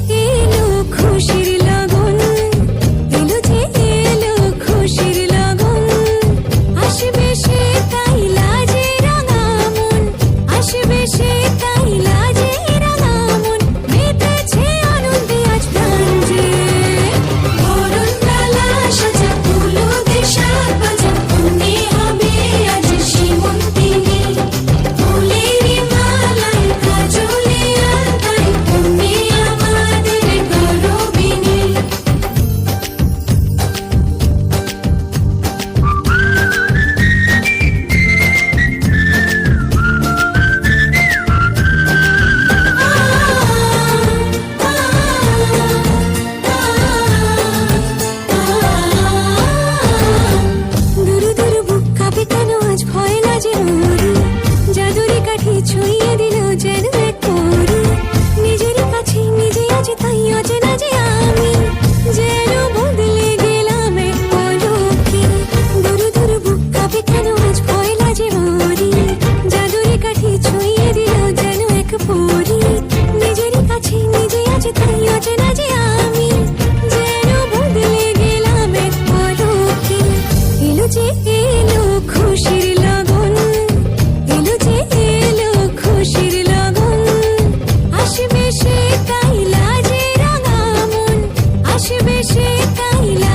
যে এলো খুশির కైలాసే కైలా